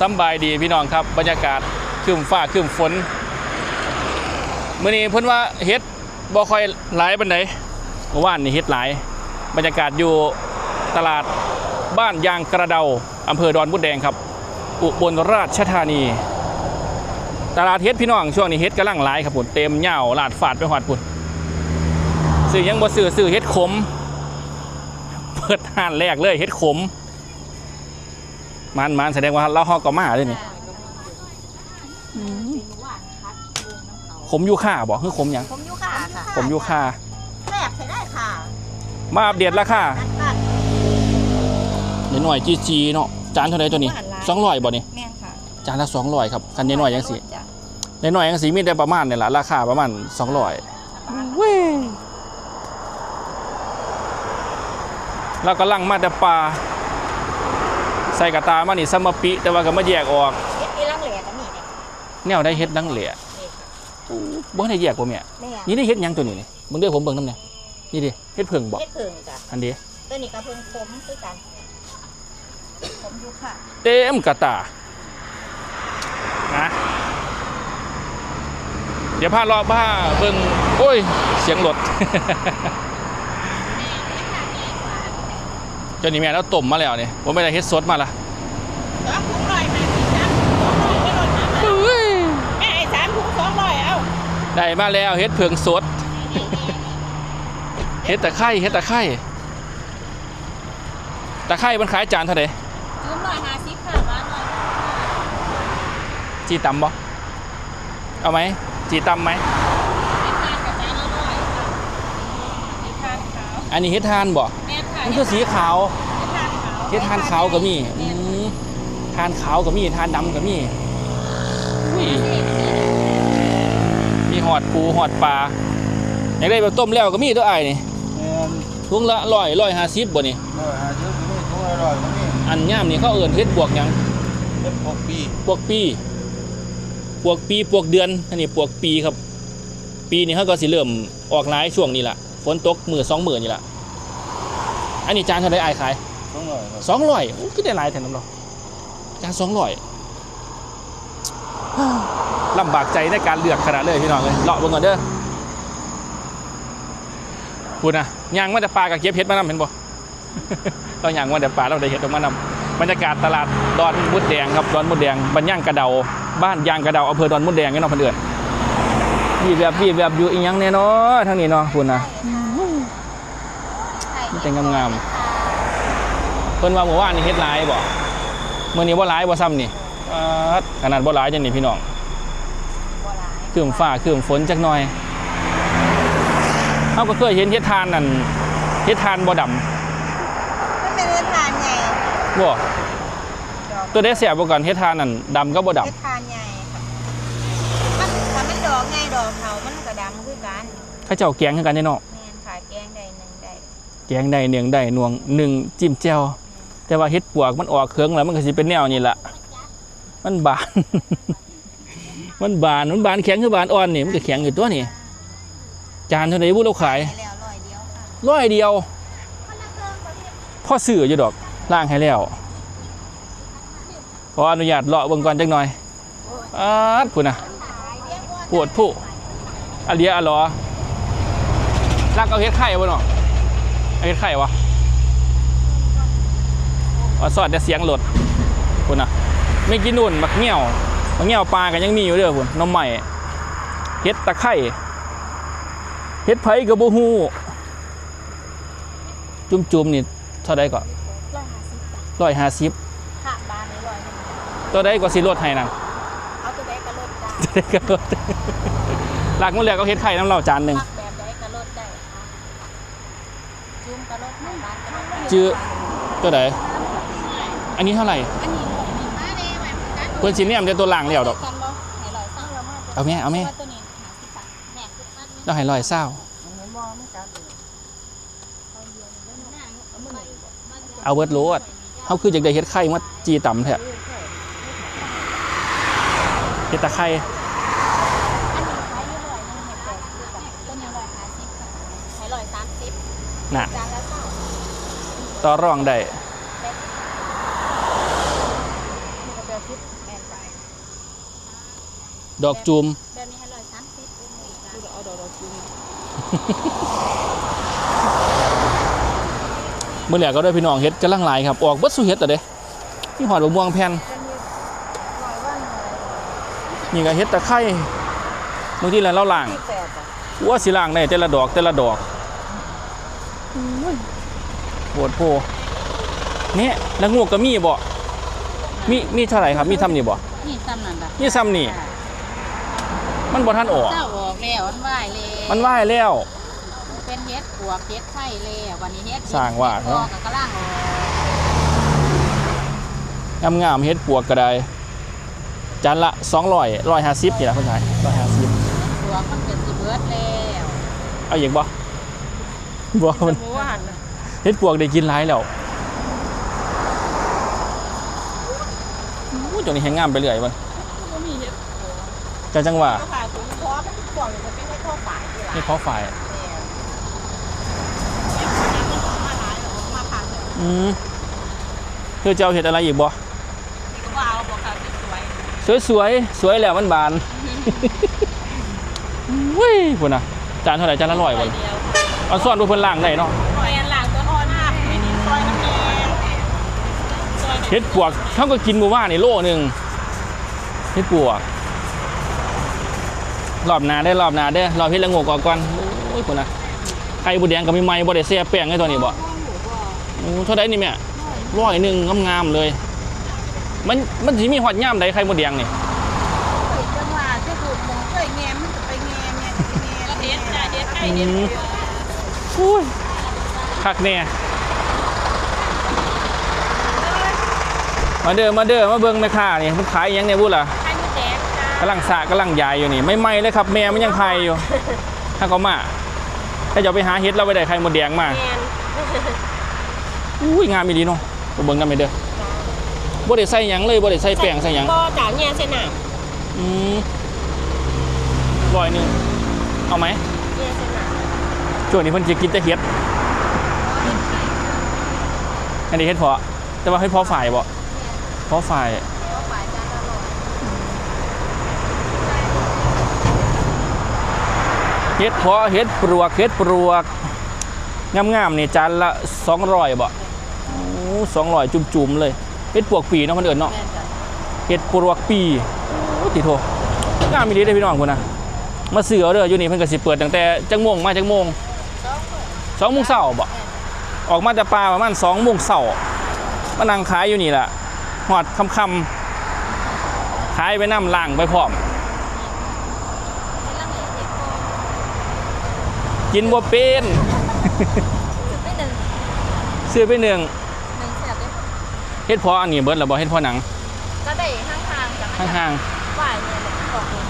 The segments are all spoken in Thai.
สบายดีพี่น้องครับบรรยากาศครึมฟ้าครึมฝนมื้อนี้เพิ่นว่าเฮ็ดบ่ค่อยหลายปานใดเมื่อวานนี่เฮ็ดหลาย บรรยากาศอยู่ตลาดบ้านยางกระเดาอำเภอดอนบุดแดงครับ อุบลราชธานี ตลาดเฮ็ดพี่น้องช่วงนี้เฮ็ดกำลังหลายครับผมเต็มเหย้าลาดฝาดไปหอดปุ่นซื้อยังบ่ซื้อซื้อเฮ็ดขม เปิดห้านแรกเลยเฮ็ดขม มันมันแสดงว่าเราฮอกก็มาเลยนี่ขมยูค่าบอกคือขมหยังผมยูค่ะค่ะขมยูค่าแซ่บใช้ได้ค่ะมาอัปเดตราคาอันตัดเดี๋ยวหน่อยจีจีเนาะจานเท่าไหรตัวนี้หวานหลายสองร้อยบ่นี่แม่นค่ะจานละสองร้อยครับคันนี้หน่อยยังสีจ้ะในหน่อยยังสีมีแต่ประมาณเนี่ยแหละราคาประมาณสองร้อยแล้วก็ลังมาแต่ปลา ใส่กระตามานี่ซัมมาปิ แต่ว่าก็มาแยกออกเฮ็ดอีลังเหลือก็มีเนี่ยแนวได้เฮ็ดดังเหลี่ยนี่ค่ะบ่ได้แยกบ่แม่แม่นี่ได้เฮ็ดหยังตัวนี้นี่มึงเด้อผมเบิ่งน้ำเนี่ยนี่ดิเฮ็ดเพิ่งบ่เฮ็ดเพิ่งจ้ะอันเดีตัวนี้ก็เพิ่งขมคือกันผมยูค่ะเต็มกระตานะเดี๋ยวพารอบผ้าเบิ่งโอ้ย เสียงรถ เจ้านี่แม่แล้วต้มมาแล้วเนี่ยผมไม่ได้เฮ็ดสดมาละสองถุงร้อยมาสิจ้ะแม่ไอ้สามถุงสองร้อยเอาได้มาแล้วเฮ็ดเพิงสดเฮ็ดตะไคร้เฮ็ดตะไคร้ตะไคร้มันขายจานเท่าไหร่ถุงร้อยห้าสิบค่ะบ้านร้อยจีตำบ่เอาไหมจีตำไหมไม่ทานกับจานละร้อยค่ะไม่ทานขาวอันนี้เฮ็ดทานบ่แม่ค่ะ มันคือสีขาวไม่ทานขาวเฮ็ดทานขาวก็มีอืมทานขาวก็มีทานดำก็มีอุ้ยมีหอดปูหอดปลาอยากได้แบบต้มแล้วก็มีตัวไอ้ายนี่แม่นทุงละร้อยร้อยห้าสิบบ่นี่ร้อยห้าสิบก็มีถุงละร้อยก็มีอันย่ามนี่เขาเอิ้นเฮ็ดบวกหยังเป็นหกปีปวกปีปวกปีปวกเดือนอันนี้ปวกปีครับ ปีนี้เขาก็สิเริ่มออกหลายช่วงนี้ละฝนตกมือสองมือนี่ละ อันนี้จานเท่าไรไอ้ายขายสองร้อยครับสองร้อยก็ได้หลายแถมน้ำเราจานสองร้อยลำบากใจในการเลือกขนาดเลยพี่น้องเลยเลาะเบนก่อนเด้อพูดนะยางมาแต่ปลากับเก็บเห็ดมานำเห็นบ่ เรายางมาแต่ปลาเราได้เห็ดออกมานำบรรยากาศตลาดดอนมุดแดงครับดอนมุดแดงบ้านย่างกระเดา บ้านยางกระเดาอำเภอดอนมุดแดงนี่เนาะเพื่นเอนบีบแบบบีบแบบอยู่อีหยังเนี่ยเนาะทางนี้เนาะพูดนะมั นแต่งงามๆเพิ่นว่าหมู่บ้านนี่เฮ็ดหลายบ่มื้อนี้บ่หลายบ่ซ้ำนี่ป๊าดขนาดบ่หลายจังนี่พี่น้องบัวลายคืมฟ้าคืมฝนจักหน่อยเขาก็เคยเห็นเฮ็ดทานนั่นเฮ็ดทานบ่ดมันเป็นเฮ็ดทานใหญ่ำบ่ตัวได้เสียบ่ก่อนเฮ็ดทานนั่นดำก็บ่ดเฮ็ดทานใหญ่ค่ะมันถ้ามันดอกไงดอกเขามันก็ดำคือกันำเขาเจ้าแกงคือกันเด้เนาะแม่นค่ะแกงใดหนึ่งใด แกงได้เนียงได้นวงหนึ่งจิ้มแจ่วแต่ว่าเฮ็ดปวกมันออกเครื่องแล้วมันก็สิเป็นแนวนี้ล่ะมันบาน มันบานมันบานแข็งคือบานอ่อนนี่มันก็แข็งอยู่ตัวนี่จานเท่าไหร่บุเราขายร้อยเดียวค่อยเดียวคนละเครื่องประเภทพ่อยู่ดอกล่างให้แล้วขออนุญาตเลาะเบิ่งก่อนจักหน่อยอาดพุ่นน่ะปวดผู้อเลียอะหรอลักเอาเฮ็ดไข่บ่เนาะ เอาเฮ็ดไข่วะว่าสอดแต่เสียงรถพุ่นน่ะไม่กินนู่นมักเงี้ยวมักเงี้ยวปลากันยังมีอยู่เด้อพุ่นหน้ำใหม่เฮ็ดตะไคร่เฮ็ดไผก็บ่ฮู้จุ่มๆนี่เท่าใดก็ร้อยห้าสิบ150บาทค่ะบ้านนี้ร้อยหนึ่งตัวใดก็สิลดให้นั่นเอาตัวใดก็ลดได้ตัวใดก็ลดหลักมันเหลือก็เฮ็ดไข่น้ำเราจานหนึง มักแบบใดก็ลดได้ค่ะจุ่มก็ลดให้บ้านก็ลดได้ จื้อตัวใดอันนี้เท่าไหร่อันนี้หกสิบห้าเด้แบบนั้นเพิ่นสิเนี่ยมันจะตัวล่างแล้วดอก กันบ่ให้ร้อยเศร้าแล้วมาเอาแม่เอาแม่ ตัวนี้หาสิบบาทแหน่สิบบาทเราให้ร้อยเศร้ามันบ่มันกัดเลยเอาเบิดโลดเฮาคืออยากได้เฮ็ดไข่มาจีต่ำแท้เฮ็ดตะไคร้ อันนี้ขายอยู่ร้อยหนึงให้แปดสิบบาทตัวนี้ร้อยห้าสิบค่ะให้ร้อยสามสิบ น่ะ จานละเศร้า ต่อรองได้นี่ก็แปดสิบดอกจูมแบบนี้ให้ร้อยสามสิบเป็นหมื่นจ้ะเอาดอกดอกจุ่มมื้อแรกก็ได้พี่น้องเฮ็ดกำลังหลายครับ ออกเบิดสู่เฮ็ดแต่เด้มีหอดบกม่วงแผ่นเป็นยี่ร้อยว่าหน่อยนี่ก็เฮ็ดตะไคร้บางทีแล้วเราล่างที่แปดอะว่าสิล่างได้แต่ละดอกแต่ละดอก ปวดโพเนี่ยแล้วงูก็มีบ่มีมีเท่าไหร่ครับ มีทำนี่บ่นี่ซ้ำนั่นล่ะมีซ้ำนี่มันบ่ทันออก เจ้าออกแล้วมันไหวเลยมันว่ายแล้ว เป็นเฮ็ดปวกเฮ็ดไข่แล้ววันนี้เฮ็ดสร้างว่าเฮ็ดเนอะพอกับกระล่างออกงามๆเฮ็ดปวกก็ได้จานละ200 150นี่ล่ะเพิ่นขาย150ปวกมันเกิดสิเบิดแล้วเอาอีกบ่บ่มันหมูหันน่ะ เฮ็ดปวกได้กินหลายแล้วอู้จนนี้แฮงงามไปเรื่อยมันก็มีเห็ดจะจังว่าก็ขายถุงพร้อมมันกล่องจะเป็นให้ข้าวฝ่ายที่ร้านนี่เขาฝ่ายมาหลายหรอมาผ่านเลยอืมเธอจะเอาเห็ดอะไรอีกบ่ก็ว่าเอาบอกค่ะสวยสวยสวยสวยแล้วมันบานวุ้ยพุ่นน่ะจานเท่าไหร่จานละร้อยๆบ่เดียวเอาซ่อนดูเพิ่นล่างได้เนาะซอยอันหลังตัวอ่อนมากไม่นิดซอยน้ำแดงซอย เห็ดปวกเขาก็กินหมู่บ้านนี่โลหนึงเห็ดปวก รอบหน้าได้อรอบหน้าได้อรอบเฮ็ดละโงกออกก่อนโอ้ยพุ่นน่ะไข่บุแดงก็มีไม้บ่ได้แซ่แป้งให้ตัวนี้บ่โอ้เท่าใดนี่แม่ร้อยหนึงงามๆเลย มันมันสิมีฮอดยามใดไข่มดแดงนี่จังหวะจะถูกมองเคยแงมมันจ มาเด้อมาเด้อมาเบิ่งแม่ค้านี่มันขายอิหยังเนี่ยบุล่ะไข่มดแดงจ้ากำลังสากกำลังยายอยู่นี่ไม่ไหม้เลยครับ แม่มันยังไข่อยู่ ถ้าก็มาถ้าจะเอาไปหาเฮ็ดเราไปได้ไข่มดแดงมาแมนอุ้ยงามอีหลีเนาะไปเบิ่งกันไปเด้อบ่ได้ใส่หยังเลยบ่ได้ใส่แป้งใส่หยังก็จ่าแงมเส้นหนาอืมร้อยหนึงเอาไหมแงมเส้นหนาช่วงนี้เพิ่นสิกินแต่เฮ็ดอันนี้เฮ็ดเพาะแต่ว่าเฮ็ดเพาะฝ่ายบ่เพาะฝ่ายก็ฝ่ายจานละร้อยเฮ็ดเพาะเฮ็ดปลวกเฮ็ดปลวกงามๆนี่จานละ200บ่โอ้200จุ่มๆเลยเฮ็ดปลวกปีเนาะมันเอิ้นเนาะแม่นจ้ะเฮ็ดปลวกปีโอ้ติโทงามอีหลีเด้อพี่น้องพุ่นน่ะมาซื้อเอาเด้ออยู่นี่เพิ่นก็สิเปิดตั้งแต่จักโมงมาจักโมง2โมงเช้าบ่ออกมาจากป่าประมาณ2โมงเช้ามานั่งขายอยู่นี่ล่ะ ฮอดค่ำๆขายไปน้ำล้างไปพร้อมเป็นลังเลเห็ดโกกินบ่เป็นสุดไปหนึ่งซื้อไปหนึ่งหนึ่งแสบเลยเฮ็ดเพออันนี้เบิดแล้วบ่เฮ็ดเพอหนัง ก็ได้ข้างๆจากห่างฝ่ายเนี่ยแหละบอกเลย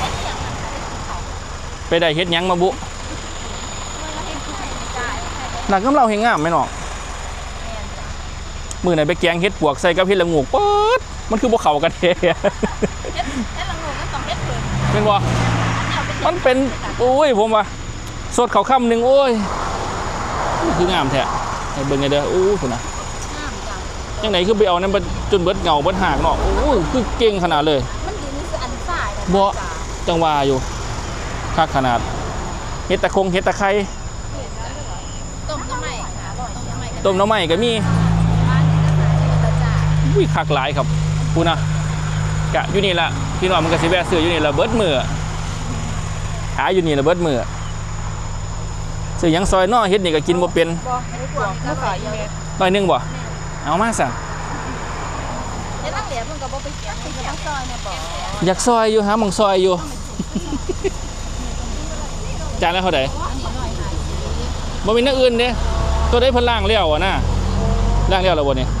เฮ็ดอย่างนั้นค่ะได้กินเขาๆไปได้เฮ็ดหยังมาบุเมื่อเฮ็ดไข่ไม่ได้ไข่ได้หนักกำเราเฮงงามไหมน้องแม่นจ้ะ มื้อไหนไปแกงเฮ็ดปวกใส่กับเฮ็ดละงูกปึ๊ดมันคือบ่เข้ากันแท้เฮ็ดเฮ็ดละงูก็ต้องเฮ็ดเพิ่นเป็นบ่เอาไปมันเป็นโอ้ยผมว่าสดเขาคำหนึงโอ้ยคืองามแท้ให้เบิ่งให้เด้อโอ้ยพุ่นน่ะงามจังจังไหนคือไปเอานั้นมาจนเบิดเงาเบิดหากเนาะโอ้ยคือเก่งขนาดเลย มันดินคืออันฝ่ายนะบ่จ้ะจังว่าอยู่คักขนาดเฮ็ดตะคงเฮ็ดตะไคร้ต้มน้ำใหม่ค่ะต้มน้ำใหม่ต้มหน้ำใหม่ก็มี บ้านนี่ก็ขายในตะจ่า อุ้ยคักหลายครับพูนะกะอยู่นี่ละพี่น้องมันก็สิแวะซื้ออยู่นี่ละเบิดมือหาอยู่นี่ละเบิดมือซื้อยังซอยนอเฮ็ดนี่ก็กินบ่เป็นบ่ให้พวกก็ขายอยู่ร้อหนึงบ่เอามาสั่งเฮ็ดลังเหลียเพิ่นอยากซอยอยู่หาหมองซอยอยู่จานละเท่าใดอันนี้หน่อยหายบ่มีหน้าอื่นเด้ตัวได้พล้างแล้วอะนะล้างแล้ยวแล้วบ่นี่ร้อย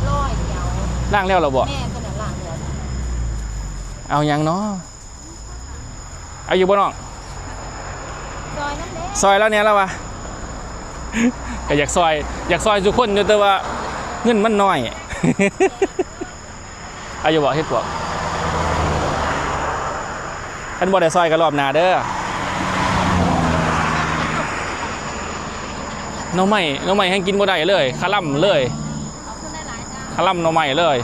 ล้างแล้วแล้วบ่แม่ก็น่ะล้างแล้วเอาหยังเนาะเอาอยู่บ่น้องซอยนั่นแหละซอยแล้วเนี่ยแล้ววะก็อยากซอย อยากซอยทุกคนอยู่แต่ว่าเงินมันน้อยอายุบอกเฮ็ดบอกท่านบ่ได้ซอยกันรอบหน้าเด้อหน้องใหม่น้องใหม่ให้กินบ่ได้เลยคาล่ำเลย คาล่ำหน้องใหม่เลย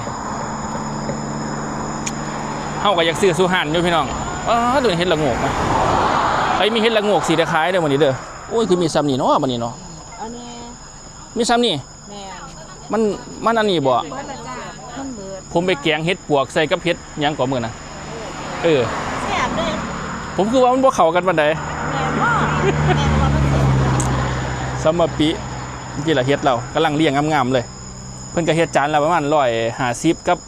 เฮาก็อยากซื้อสุหันอยู่พี่น้องอ๋อตัวนี้เฮ็ดละโงกนะไอ้ยมีเฮ็ดละโงกสีตะไคร้เด้อมื้อนี้เด้อโอ้ยคือมีซ้ำนี่เนาะมื้อนี้เนาะอันนี้มีซ้ำนี่แม่มันมันอันนี้บ่เบิดละจ้ามันเบิดผมไปแกงเฮ็ดปวกใส่กับเฮ็ดหยังก่อมื้อนะเออแซ่บเลยผมคือว่ามันบ่เข้ากันปานใดแม่บ่แม่ว่ามันแซ่บสำหรับปีนี่ละเฮ็ดเรากำลังเลี้ยงงามๆเลย เพิ่นก็เฮ็ดจานละประมาณ150กับ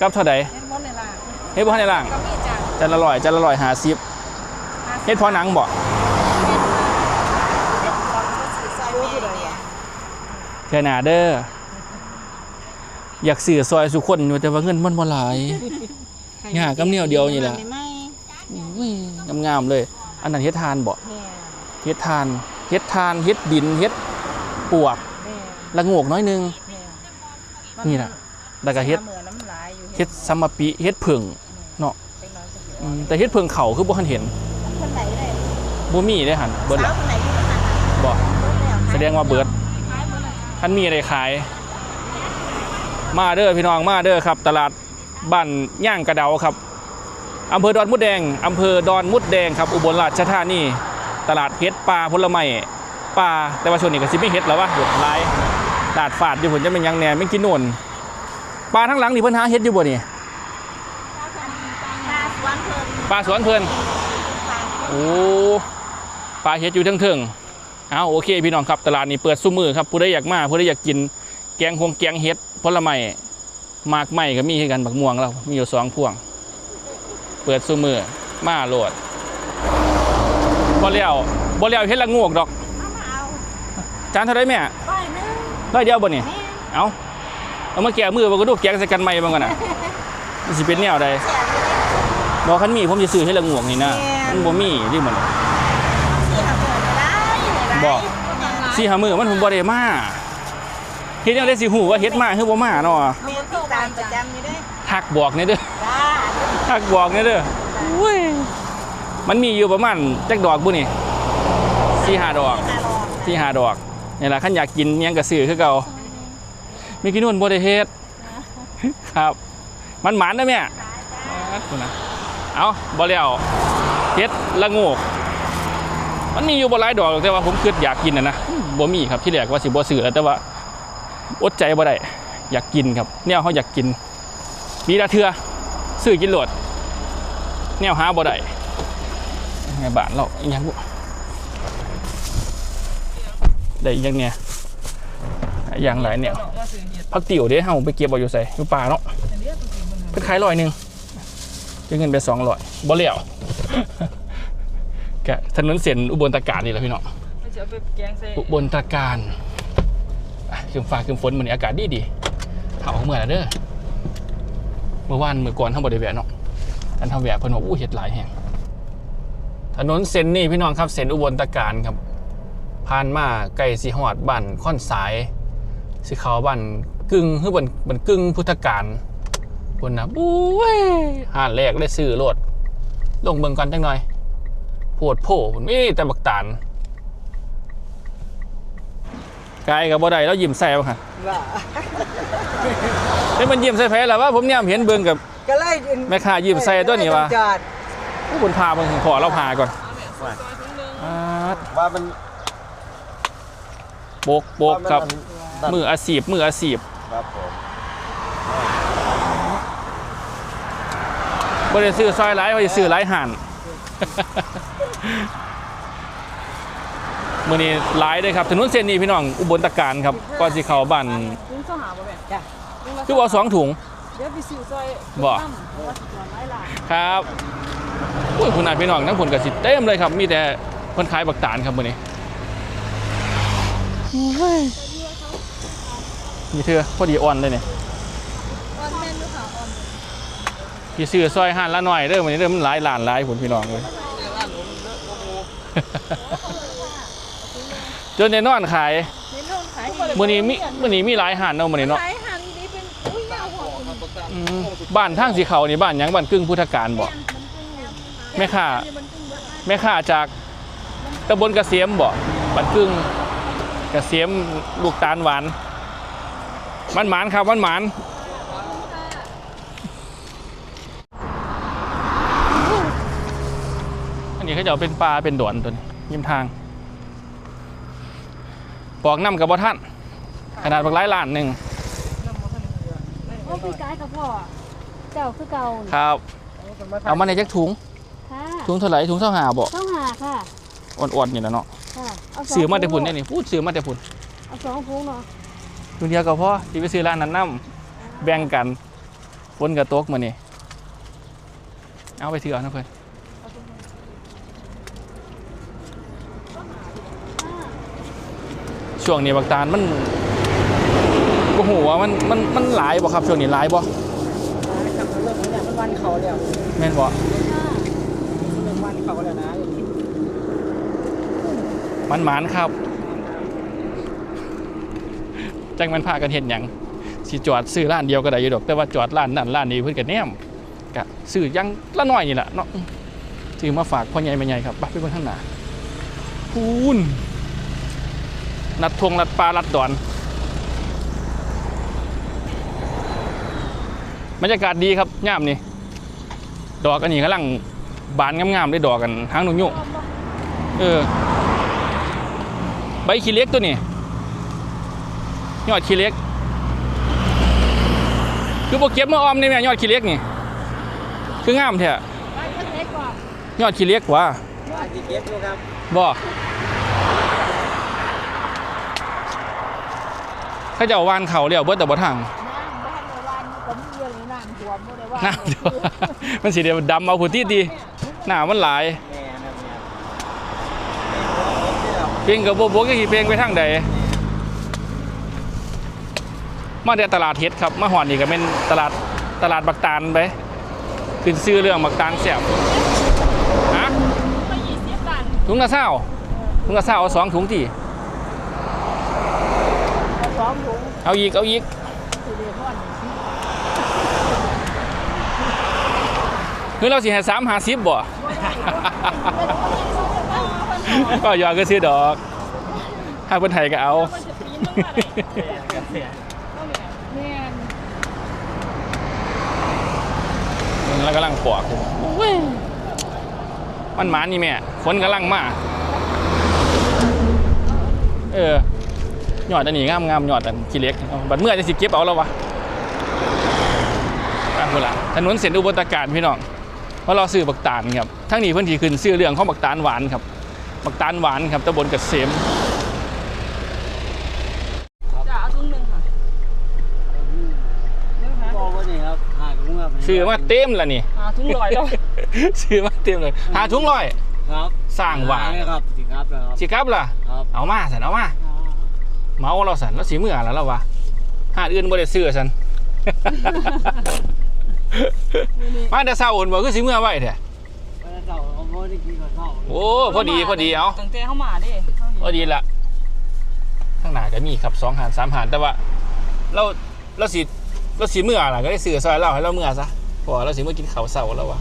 กับเท่าใดเฮ็ดบ่ในล่ะเฮ็ดบ่ทันได้ล่างก็มีจ้าจานละร้อยจานละร้อยห้าสิบเฮ็ดพอหนังบ่ใส่แม่เนี่ยเทื่อหน้าเด้ออยากซื้อซอยสุคนอยู่แต่ว่าเงินมันบ่หลายหากับเหนียวเดียวนี่แหละไม่อุ้ยงามๆเลย อันนั้นเฮ็ดทานบ่แม่เฮ็ดทานเฮ็ดทานเฮ็ดดินเฮ็ดปวกแม่ละโงกน้อยหนึง แม่นี่ล่ะแล้วก็เฮ็ดเหมือนน้ำลายอยู่เฮ็ดซัมมะปิเฮ็ดผึ่งเนาะเล็กน้อยก็เสียอืมแต่เฮ็ดผึ่งเขาคือบ่ทันเห็นคนไหนได้บ่มีเด้หั่นเบิดสาละวคนไหนอยู่ขนาดนั้นบ่เบิดแล้วแสดงว่าเบิดขายเบิดแล้วท่านมีอะไรขาย มาเด้อพี่น้องมาเด้อครับ ตลาดบ้านย่างกระเดาครับอำเภอดอนมุดแดงอำเภอดอนมุดแดงครับ อุบลราชธานีตลาดเฮ็ดปลาผลไม้ปลาแต่ว่าช่วงนี้ก็สิมีเฮ็ดแล้ววะหยุดหลายตลาดฝาดอยู่ผลจะเป็นหยังแหน่ไม่กินโน่นปลาทั้งหลังนี่เพิ่นหาเฮ็ดอยู่บ่นี่ปลาสวนเพิ่นปลาสวนเพิ่นโอ้ปลาเฮ็ดอยู่เทั้งๆเอาโอเคพี่น้องครับตลาดนี้เปิดซุมือครับผู้ใดอยากมาผู้ใดอยากกินแกงฮวงแกงเฮ็ดผลไม้หมากไม้ก็มีให้กันบักม่วงเรามีอยู่สองพวง เปิดซุมือมาโหลดบ่เลี้ยวบ่เลี้ยวเฮ็ดละงวกดอกเอามาเอาจานเท่าไรแม่ร้อยห นึงร้อยเดียวบ่นี่แม่เอาเอามาแกะมือบ่ก็ดูแกงใส่กันใหม่บ้างก่อนน่ะมันสิเป็นแนวใดแซ่บอยู่เด้บ่คันมีผมสิซื้อเฮ็ดละงวกนี่นะแม่มันบ่มีที่มันที่เอาเปิดก็ได้ได้บ่สิหามือมันผมบ่ได้มาเฮ็ดจังได๋สิฮู้ว่าเฮ็ดมาคือบ่มาเนาะแม่ติดตามประจำนี่เด้ทักบอกแหนี่เด้อจ้าทักบอกแหนี่เด้ออุ้ยมันมีอยู่ประมาณจักดอกบุนี่สี่ห้าดอกตลอดสี่ห้าดอก นี่ล่ะคันอยากกินหยังก็ซื้อคือเก่ามีกินนู่นบ่ได้เฮ็ดครับ มันหมานนะแม่คุณนะเอาบ่แล้วเฮ็ดละโงกมันมีอยู่บ่หลายดอกหรอกแต่ว่าผมคิดอยากกินน่ะนะบ่มีครับที่แรกว่าสิบ่ซื้อแล้วแต่ว่าอดใจบ่ได้อยากกินครับ แนวเฮาอยากกิน มีละเทือซื้อกินโหลดแนวหาบ่ได้ไงบ้านเราอีหยังบ่ ได้อีหยังเนี่ยอย่างหลายแนวผักติ๋วเด้เฮาไปเก็บเอาอยู่ใส่อยู่ป่าเนาะเพิ่นขายร้อยหนึงจะเงินไป200บ่แล้วกะถนนเส้นอุบลตะการนี่แหละพี่น้องจะเอาไปแกงใส่อุบลตะการอะคืมฟ้าคืมฝนมื้อนี้อากาศดีดีๆเผาเมื่อแล้วเด้อเมื่อวานมื้อก่อนทำบ่ได้แวะเนาะอันทำแวะเพิ่นว่าอู้เฮ็ดหลายแฮงถนนเส้นนี่พี่น้องครับเส้นอุบลตะการครับ ผ่านมาใกล้สิฮอดบ้านค่อนสายสิเข้าบ้านกึ่งคือบ้านบ้านกึ่งพุทธการพุ่นน่ะบุ้ยห้านแรกได้ซื้อรถลงเบิ่งก่อนจังหน่อยโพดโพพุ่นมีแต่บักตาลกายกับบ่ได้แล้วยิ้มใส่บ่ค่ะว่าเฮ้ยมันยิ้มใส่แพ้แล้วว่าผมเนี่ยเห็นเบิ่งกับก็ไล่แม่ค้ายิ้มใส่ตัวนี้วะจอดผู้คนพาเบิ่งขอเราพาก่อนอ่าว่ามัน โบกโบกครับมืออาชีพมืออาชีพครับผมบ่ได้ซื้อซอยหลายบ่ได้ซื้อหลายห่านมื้อนี้หลายเด้อครับถนนเส้นนี้พี่น้องอุบลตะการครับก่อนสิเข้าบ้านลุงเจ้าหาบ่แม่จ้ะคือว่าสองถุง เดี๋ยวไปซื้อซอยบ่ น้ำเพราะว่าสิจอดหลายหลายครับอุ้ยคุณอาพี่น้องทั้งผลกระสิเต็มเลยครับ มีแต่คนขายบักตาลครับมื้อนี้ นี่เธอพอดีอ่อนเลยเนี่ยวันแม่นหรือเปล่าออนพี่ซื้อซอยห้านละหน่อยเด้อมื้อนี้เด้อมันหลายล้านหลายผลพี่น้องเลยจนในนอนขายในโน่นขายมื้อนี้มีมื้อนี้มีหลายห้านเนาะมื้อนี้เนาะขายหันนี้เป็นอุ้ยยาวหัวอืมบ้านทางสีเขานี่บ้านหยังบ้านกึ่งพุทธการบ่แม่ค้าแม่ค้าจากตำบลเกษมบ่บ้านกึ่ง กระเสียมลูกตาลหวาน มันหมานครับมันหมานอันนี้เขาจะเอาเป็นปลาเป็นดวนตัวนี้ยิ้มทางปอกน้ำกับบะท่านขนาดบักไร่ล้านหนึ่งก็คือไกด์กับพ่อเจ้าคือเก่าครับ เอามาในแจ็คถุงถุงเท่าไหร่ถุงเท่าหาบ่เท่าหาค่ะอ่อนๆอย่างนั้นเนาะ ค่ะเาสงซื้อมาแต่พุ่นถุได้งนี่พูดซื้อมาแต่พุ่นเอาสองถุงเนาะถุงเดียวก็พอที่ไปซื้อร้านนั้นน้ำแบ่งกันฝนกับตกมื้อนี้เอาไปถือเอานะเพิ่นช่วงนี้บักตาลมันบ่ฮู้ว่ามันมันมันหลายบ่ครับช่วงนี้หลายบ่ครับเริ่มเนี่ยมันวันเขาแล้วแม่นบ่ เริ่มวันเขาแล้วนะอย่างนี้ มันหมานครับ จังมันพากันเห็นหยังสิจอดซื้อร้านเดียวก็ได้อยู่ดอก แต่ว่าจอดร้านนั้นร้านนี้เพิ่อนก็แนมก็ซื้อยังละน้อยนี่แหละเนาะซื้อมาฝากพ่อใหญ่แม่ใหญ่ครับไปไปเบิ่งข้างหน้าพูนนัดทวงนัดปลาลัดดอนบรรยากาศดีครับย่ามนี่ดอกอันนี้กำลังบานงามๆเลยดอกกันหางนกยุเออ ใบขี้เหล็กตัวนี้ยอดขี้เหล็ก คือโปเก็บมาออมนี่แม่ยอดขี้เหล็กนี่ คืองามแท้ไว้เล็กกว่ายอดขี้เหล็กกว่าที่เก็บอยู่ครับบ่เขาจะเอาวานเขาเรียวเบิดแต่บ่ทางน้ำบ้านในวันผมเยี่ยเลยน้ำท่วมบ่ได้ว่าน้ำเดียวมันสิเดียวดำเอาผู้ที่ดีหน้ามันหลาย แม่นะแม่ เพลงกับโบโบก็ขี่เพลงไปทางใดมาเดียตลาดเฮ็ดครับมาหอนนี่ก็เป็นตลาดตลาดบักตาลไปขึ้นซื้อเรื่องบักตาลแซ่บฮะไปยี่สิบบาทถุงละเศร้าถุงละเศร้าเอาสองถุงที่เอาสองถุงเอาอีกเอาอีกคือเราสิให้สามหาสิบบ่ ก็ยอก็ซื้อดอกถ้าคนไทยก็เอาแม่นแล้วกำลังปอกอยู่มันหมานี่แม่ฝนกำลังมา เออหยอดอันนี้งามงามๆยอดอันขี้เล็กเอาบัดเมื่อจะสิเก็บเอาแล้ววะตามพุ่นละถนนเส้นอุบลตะการพี่น้องเพราะเราซื้อบักตาลครับทั้งนี้เพิ่นที่ขึ้นซื้อเรื่องของบักตาลหวานครับ บักตาลหวานครับตำบลเกษมจะเอาถุงหนึ่งค่ะบอกว่านี่ครับหากรุงครับซื้อมาเต็มแล้วนี่หาถุงลอยแล้วซื้อมาเต็มเลยหาถุงร้อยครับสร้างหวานครับสิครับนะครับสิครับล่ะครับเอามาสันเอามาเมาเราสันแล้วสีเมื่อแล้วเราวะหาดอื่นบ่ได้ซื้อสันมาแต่เช้าอุ่นบ่คือสิเมื่อไว้แท้ไป โอ้พอดีพอดีเอาตั้งแต่เข้ามาดิพอดีละข้างหน้าก็มีครับสองหานสามหานแต่ว่า เราเราสิเราสิเมื่อล่ะก็ได้ซื้อซอยเราให้เราเมื่อซะเพราะว่าเราสิเมื่อกินข้าวเช้าแล้ววะ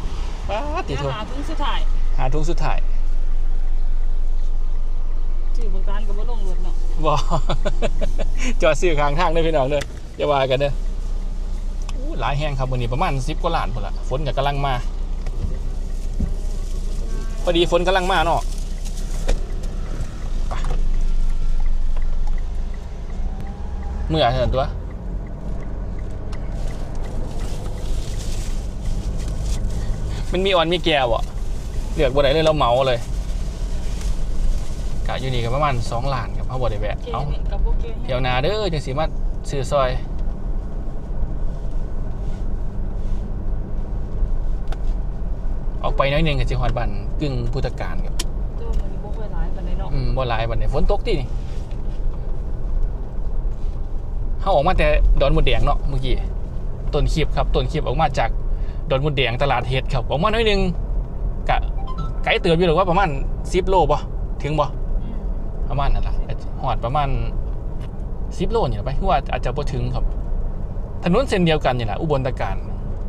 ป้าดติโทหาถุงสุดท้ายหาถุงสุดท้ายชื่อบางการก็บ่ลงรถเนาะบอจอดซื้อข้างทางเด้อพี่น้องเด้ออย่าว่ากันเด้ออู้หลายแห้งครับวันนี้ประมาณ10กว่าล้านพุ่นละฝนก็กำลังมา พอดีฝนกำลังมาเนาะไปเมื่อเถินตัวมันมีอ่อนมีแก้วอะเลือกบ่ได้เลยเราเหมาเลยกะอยู่นี่ก็ประมาณ2ล้านครับเอาบ่ได้แวะเกเอานี่กับบ่เกเดี๋ยวหนาเด้อจังสิมาซื้อซอย ออกไปน้อยหนึงกับจิฮอดบันกึ่งพุทธการครับตัวมันบ่ค่อยหลายปานใดเนาะอืมบ่หลายบันนี้ฝนตกตินี่เฮาออกมาแต่ดอนมดแดงเนาะเมื่อกี้ต้นคลิปครับต้นคลิปออกมาจากดอนมดแดงตลาดเฮ็ดครับออกมาน้อยหนึงกะไกลเตือนอยู่หรอกว่าประมาณ10โลบ่ถึงบ่อืมประมาณนั้นล่ะหอดประมาณสิบโลนี่ล่ะไปคือว่าอาจจะบ่ถึงครับ ถนนเส้นเดียวกันนี่แหละอุบลตะการ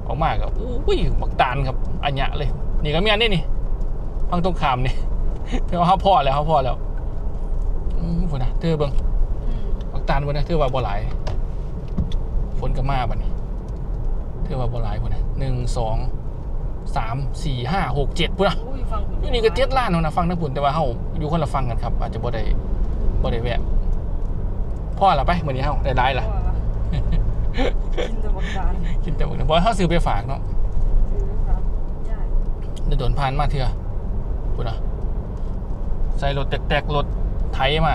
ออกมากับอุ้ยบักตาลครับอัญญะเลย นี่ก็มีอันนี้นี่พังตรงขามนี่เพื่อเขาพ่อแล้วเขาพ่อแล้วฝนนะเธอเบิงปักตานบนนะเธอว่าบ่หลายฝนกระมาบันนี้เธอว่าบ่หลายฝนนะหนึ่งสองสามสี่ห้าหกเจ็ดพุ่นนะอยู่นี่ก็เจ็ดล้านแล้วนะฟังทั้งผุนแต่ว่าเฮาอยู่คนละฟังกันครับ อาจจะบ่ได้บ่ได้แวะพ่อละไปเหมือนนี้เฮาได้ร้ายละกินแต่บักตานกินแต่บักตานเพราะเขาซื้อไปฝากเนาะ เดินผ่านมาเถอะอพูดนะใส่รถแตกๆรถไถมา